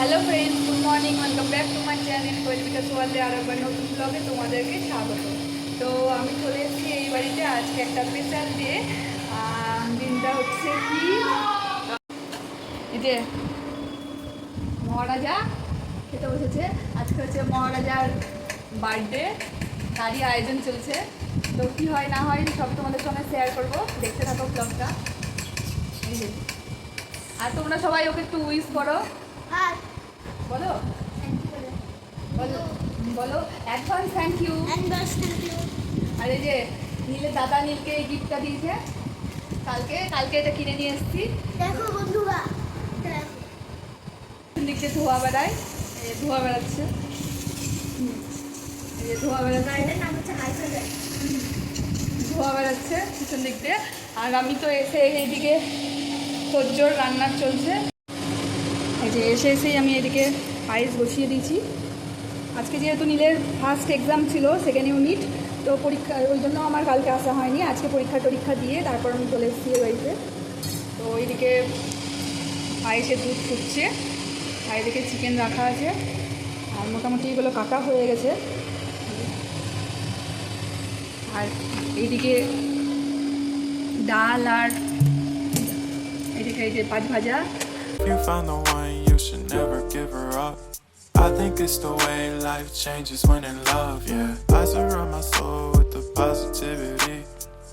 Hello friends good morning welcome back to my channel কৈলিকা সোয়ালে আর একবার নতুন ব্লগে তোমাদেরকে স্বাগত। তো আমি চলে এসেছি এই বাড়িতে। আজকে একটা স্পেশাল ডে দিনটা হচ্ছে কি? যে মহারাজা খেতে বসেছে। আজকে হচ্ছে মহারাজার বার্থডে তারই আয়োজন চলছে। তো কী হয়, না হয় সব তোমাদের সঙ্গে শেয়ার করব। দেখতে থাকো ব্লগটা আর তোমরা সবাই ওকে একটু উইশ করো। আর বলো? বলো বলো advance thank you and thank you আর এই যে নীলের দাদা নীলকে এই গিফটটা দিয়েছে কালকে কালকে এটা কিনে নিয়ে এসেছি। দেখো বন্ধুরা। দিক ধোয়া বেড়ায় ধোয়া বেড়াচ্ছে। ধোয়া বেড়াচ্ছে। ধোয়া বেড়াচ্ছে পিছন দিক দিয়ে। আর আমি তো এসে এইদিকে তোর রান্নার চলছে। যে এসে এসেই আমি এদিকে পায়েস বসিয়ে দিয়েছি। আজকে যেহেতু নীলের ফার্স্ট এক্সাম ছিল সেকেন্ড ইউনিট তো পরীক্ষা, ওই জন্য আমার কালকে আসা হয়নি। আজকে পরীক্ষা টরীক্ষা দিয়ে তারপর আমি চলে এসেছি বাড়িতে। তো ওইদিকে পায়েসে দুধ ফুটছে, আর এদিকে চিকেন রাখা আছে। আর মোটামুটি এগুলো কাটা হয়ে গেছে। আর এইদিকে ডাল আর এদিকে এই যে পাঁচ ভাজা। If you found the one, you should never give her up. I think it's the way life changes when in love, yeah. I surround my soul with the positivity.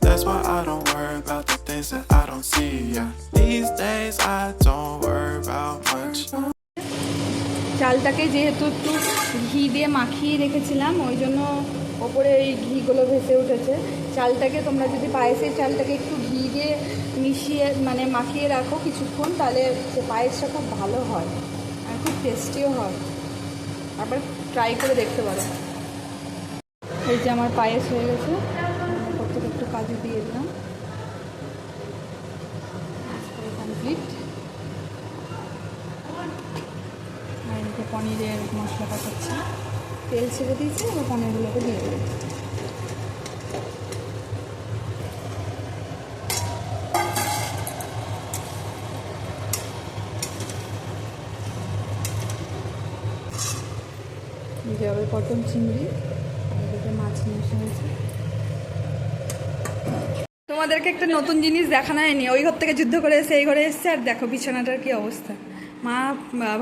That's why I don't worry about the things that I don't see, yeah. These days I don't worry about much. চালটাকে যেহেতু একটু ঘি দিয়ে মাখিয়ে রেখেছিলাম ওই জন্য ওপরে এই ঘিগুলো ভেসে উঠেছে। চালটাকে তোমরা যদি পায়েসের চালটাকে একটু ঘি দিয়ে মিশিয়ে মানে মাখিয়ে রাখো কিছুক্ষণ, তাহলে সে পায়েসটা খুব ভালো হয় আর খুব টেস্টিও হয়। আবার ট্রাই করে দেখতে পারো। এই যে আমার পায়েস হয়ে গেছে। থেকে একটু কাজু দিয়ে দিলাম। কমপ্লিট পনিরের মশলা কষাচ্ছি তেল ছেড়ে দিয়েছি, এবার পনিরগুলোকে দিয়ে এদিকে হবে পটল চিংড়ি এদিকে মাছ নিয়ে হয়েছে তোমাদেরকে একটা নতুন জিনিস দেখানো হয়নি ওই ঘর থেকে যুদ্ধ করে এসে এই ঘরে এসছে, আর দেখো বিছানাটার কি অবস্থা। মা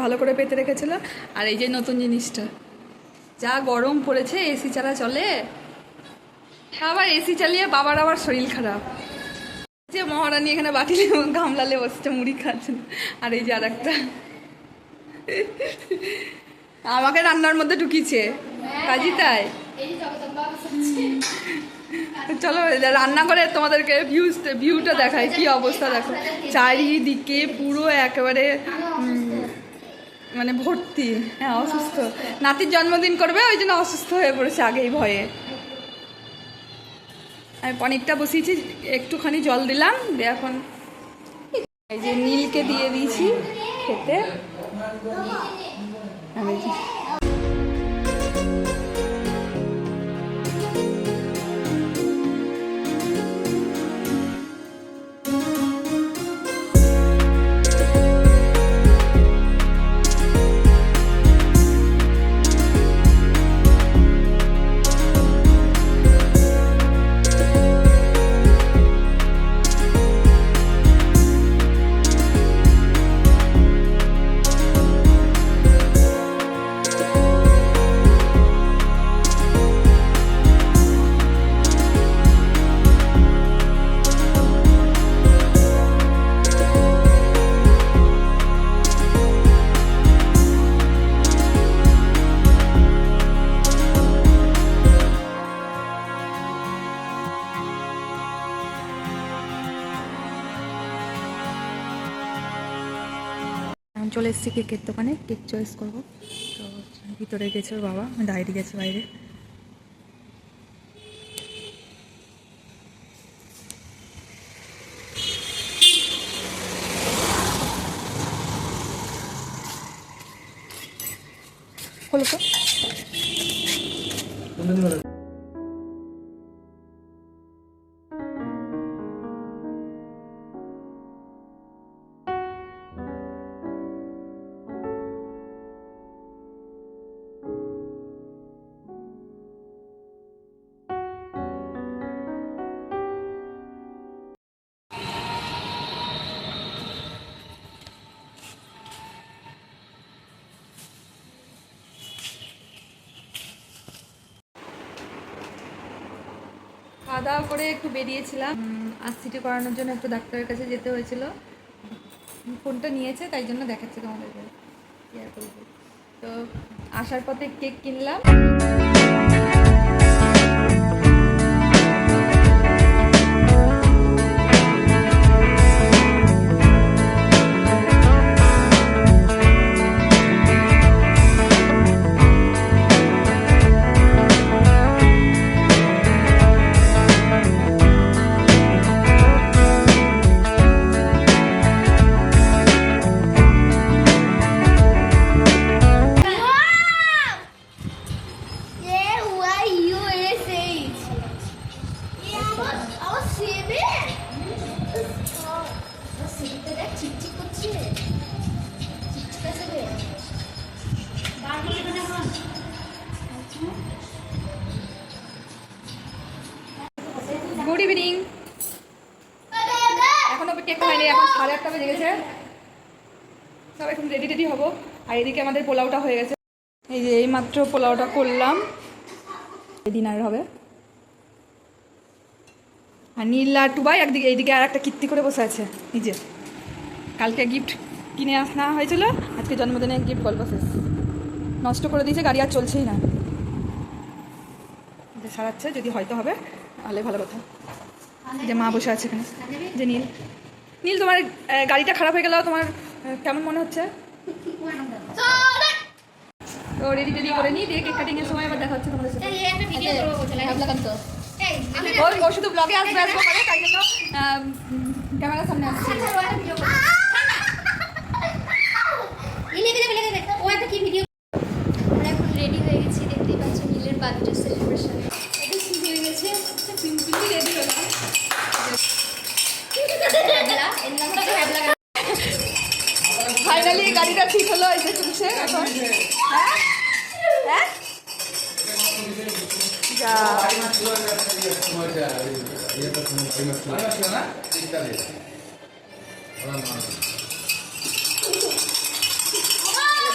ভালো করে পেতে রেখেছিল, আর এই যে নতুন জিনিসটা। যা গরম পড়েছে, এসি ছাড়া চলে? আবার এসি চালিয়ে বাবার আবার শরীর খারাপ। যে মহারানী এখানে বাটিলে গামলালে বসছে, মুড়ি খাচ্ছেন আর এই যে আর একটা আমাকে রান্নার মধ্যে ঢুকিয়েছে। কাজী তাই? চলো রান্না করে তোমাদেরকে ভিউজ ভিউটা দেখায় কি অবস্থা দেখো। চারিদিকে পুরো একেবারে মানে ভর্তি হ্যাঁ অসুস্থ। নাতির জন্মদিন করবে, ওই জন্য অসুস্থ হয়ে পড়েছে আগেই ভয়ে। আমি পনিরটা বসিয়েছি, একটুখানি জল দিলাম, দিয়ে এখন এই যে নীলকে দিয়ে দিয়েছি খেতে। আমি চলে এসেছি কেকের দোকানে কেক চয়েস করব। তো ভিতরে গেছে ওর বাবা, ডায়েরি গেছে বাইরে। খোলো তো? দাওয়া করে একটু বেরিয়েছিলাম। আর সিটি করানোর জন্য একটু ডাক্তারের কাছে যেতে হয়েছিল। ফোনটা নিয়েছে, তাই জন্য দেখাচ্ছে তোমাদেরকে। কেয়ার তো, আসার পথে কেক কিনলাম। আর এদিকে আমাদের পোলাওটা হয়ে গেছে। এই যে এই মাত্র পোলাওটা করলাম। ডিনার হবে। আর নীল আর টুবাই একদিকে এইদিকে আর একটা কীর্তি করে বসে আছে। নিজে কালকে গিফট কিনে আসনা হয়েছিল। আজকে জন্মদিনে গিফট গল্প শেষ। নষ্ট করে দিয়েছে, গাড়ি আর চলছেই না। সারাচ্ছে, যদি হয়তো হবে, তাহলে ভালো কথা। যে মা বসে আছে এখানে। যে নীল। নীল, তোমার গাড়িটা খারাপ হয়ে গেল। তোমার কেমন মনে হচ্ছে? তো রেডি টেডি করে নিই দিয়ে কেক কাটিং এর সময় আবার দেখা হচ্ছে তোমাদের সাথে ও ও শুধু ব্লগে আসবে আসবে করে তাই জন্য ক্যামেরার সামনে আসছে আমরা এখন রেডি হয়ে গেছি দেখতেই পাচ্ছ নীলের বার্থডে সেলিব্রেশন এটা শুরু হয়ে গেছে সিম্পলি রেডি হলাম ফাইনালি গাড়িটা ঠিক হলো এসে চলছে এখন হ্যাঁ হ্যাঁ যা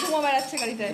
ধুমো বেড়াচ্ছে গাড়িটায়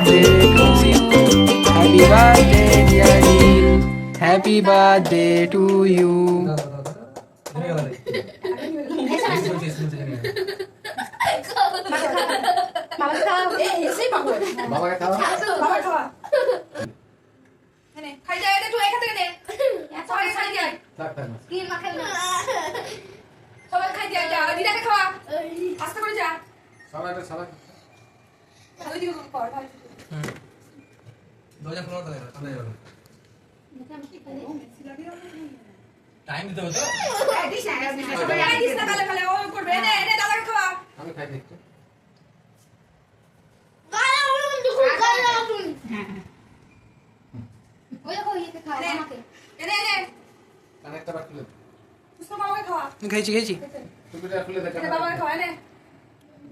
birthday to you. Happy birthday, dear Neil. Happy birthday to you. খাওয়া নে, খাই যায় একটু এখান থেকে নে সবাই সবাই খাওয়া আস্তে করে যা ওই দিকে টাইম দিতে হবে তো? সবাই আই দিস না কালে কালে ও করবে নে নে।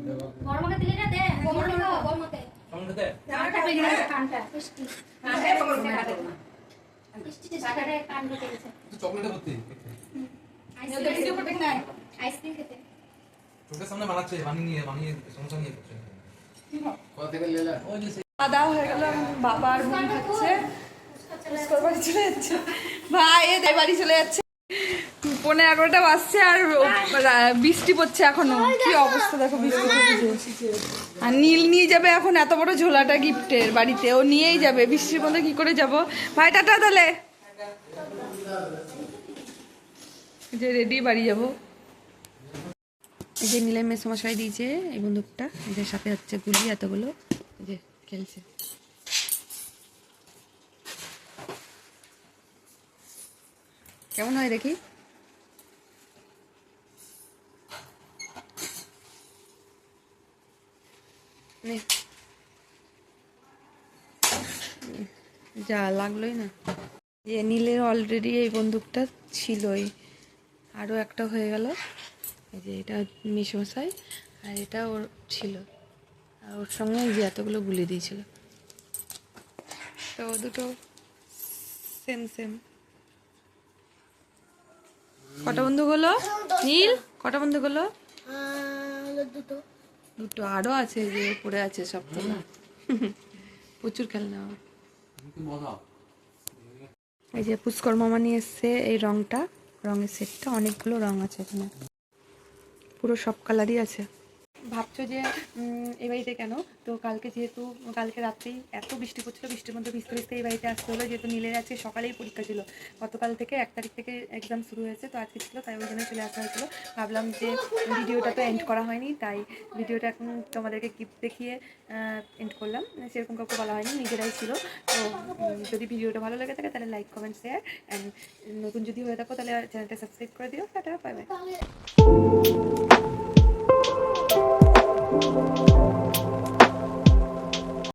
দাদাকে খাওয়া আমি খাই দেখতে নে নে নে কানেক্টটা বার খুলে উস্কো মামাকে খাওয়া খেয়েছি খেয়েছি টুপিটা খুলে দেখ নে বাবাকে খাওয়া নে সামনে দে আমাকে খাওয়া নে তুই চকলেটে ভর্তি ওদের ভিডিও না আইসক্রিম খেতে চোখের সামনে বানাচ্ছে বানিয়ে বানিয়ে সমস্যা নিয়ে করছে কোথা থেকে লেলা ওই যে খাওয়া গেল বাবা আর বোন খাচ্ছে চলে যাচ্ছে। ভাই বাড়ি চলে যাচ্ছে। পনেরো এগারোটা বাজছে আর বৃষ্টি পড়ছে এখনও। কি অবস্থা দেখো বৃষ্টি পড়ছে। আর নীল নিয়ে যাবে এখন এত বড় ঝোলাটা গিফটের বাড়িতে। ও নিয়েই যাবে। বৃষ্টির মধ্যে কি করে যাব? ভাই, টাটা তাহলে। যে রেডি বাড়ি যাব। এই যে নীলের মেসমশাই দিয়েছে এই বন্দুকটা। যে সাথে হচ্ছে গুলি এতগুলো। যে খেলছে। কেমন হয় দেখি? নে। যা লাগলোই না। যে নীলের অলরেডি এই বন্দুকটা ছিলই। আরও একটা হয়ে গেল। এই যে এটা মিশমশাই, আর এটা ওর ছিল। আর ওর সঙ্গে যে এতগুলো গুলি দিয়েছিল। তো দুটো সেম সেম কটা বন্ধু হলো? নীল, কটা বন্ধু হলো দুটো। দুটো আরও আছে যে পড়ে আছে সব প্রচুর খেলনা। এই যে পুষ্কর মামা নিয়ে এসছে এই রংটা, রঙের সেটটা অনেকগুলো রং আছে এখানে। পুরো সব কালারই আছে। ভাবছ যে এই বাড়িতে কেন? তো কালকে যেহেতু, কালকে রাত্রেই এত বৃষ্টি পড়ছিল, বৃষ্টির মধ্যে ভিজতে ভিজতে এই বাড়িতে আসতে হলো। যেহেতু নীলের আজকে সকালেই পরীক্ষা ছিল। গতকাল থেকে এক তারিখ থেকে এক্সাম শুরু হয়েছে, তো আজকে ছিল, তাই ওই জন্য চলে আসা হয়েছিল। ভাবলাম যে ভিডিওটা তো এন্ড করা হয়নি, তাই ভিডিওটা এখন তোমাদেরকে গিফট দেখিয়ে এন্ড করলাম। সেরকম কাউকে বলা হয়নি, নিজেরাই ছিল। তো যদি ভিডিওটা ভালো লেগে থাকে, তাহলে লাইক কমেন্ট শেয়ার অ্যান্ড নতুন যদি হয়ে থাকো, তাহলে চ্যানেলটা সাবস্ক্রাইব করে দিও। Tata bye